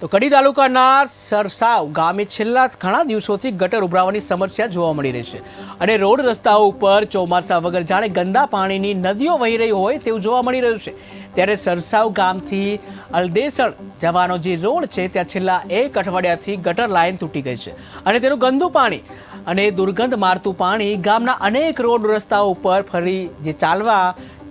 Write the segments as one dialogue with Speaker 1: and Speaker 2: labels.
Speaker 1: તો કડી તાલુકાના સરસાવ ગામે છેલ્લા ઘણા દિવસોથી ગટર ઉભરાવાની સમસ્યા જોવા મળી રહી છે અને રોડ રસ્તાઓ ઉપર ચોમાસા વગર જાણે ગંદા પાણીની નદીઓ વહી રહી હોય તેવું જોવા મળી રહ્યું છે. ત્યારે સરસાવ ગામથી અલદેસણ જવાનો જે રોડ છે, ત્યાં છેલ્લા એક અઠવાડિયાથી ગટર લાઈન તૂટી ગઈ છે અને તેનું ગંદુ પાણી અને દુર્ગંધ મારતું પાણી ગામના અનેક રોડ રસ્તાઓ ઉપર ફરી જે ચાલવા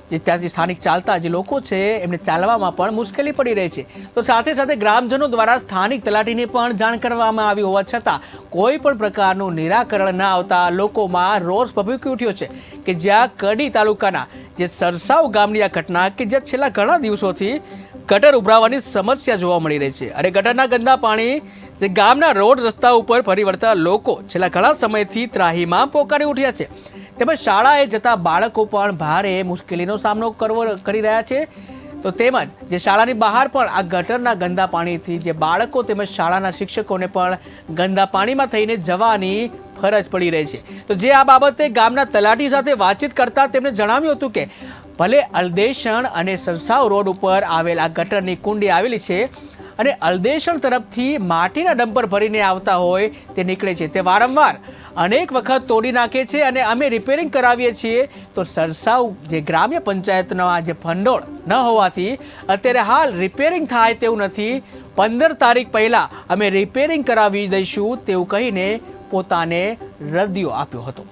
Speaker 1: જે ત્યાંથી સ્થાનિક ચાલતા જે લોકો છે, એમને ચાલવામાં પણ મુશ્કેલી પડી રહી છે. તો સાથે સાથે ગ્રામજનો દ્વારા સ્થાનિક તલાટીને પણ જાણ કરવામાં આવી હોવા છતાં, કોઈ પણ પ્રકારનું નિરાકરણ ના આવતા લોકોમાં રોષ ભભૂકી ઉઠ્યો છે કે જ્યાં કડી તાલુકાના જે સરસાવ ગામની આ ઘટના કે જ્યાં છેલ્લા ઘણા દિવસોથી ગટર ઉભરાવાની સમસ્યા જોવા મળી રહી છે. અને ગટરના ગંદા પાણી જે ગામના રોડ રસ્તા ઉપર ફરી વળતા લોકો છેલ્લા ઘણા સમયથી ત્રાહીમાં પોકારી ઉઠ્યા છે. તેમજ શાળાએ જતા બાળકો પણ ભારે મુશ્કેલીનો સામનો કરવો, કરી રહ્યા છે. તો તેમજ જે શાળાની બહાર પણ આ ગટરના ગંદા પાણીથી જે બાળકો તેમજ શાળાના શિક્ષકોને પણ ગંદા પાણીમાં થઈને જવાની ફરજ પડી રહી છે. તો જે આ બાબતે ગામના તલાટી સાથે વાતચીત કરતા તેમણે જણાવ્યું હતું કે, ભલે અલદેશણ અને સરસાવ રોડ ઉપર આવેલ આ ગટરની કુંડી આવેલી છે અને અલદેશણ તરફથી માટીના ડમ્પર ભરીને આવતા હોય તે નીકળે છે. તે વારંવાર અનેક વખત તોડી નાખે છે અને અમે રિપેરિંગ કરાવીએ છીએ. તો સરસાઉ જે ગ્રામ્ય પંચાયતના જે ભંડોળ ન હોવાથી અત્યારે હાલ રિપેરિંગ થાય તેવું નથી. પંદર તારીખ પહેલાં અમે રિપેરિંગ કરાવી દઈશું તેવું કહીને પોતાને રદિયો આપ્યો હતો.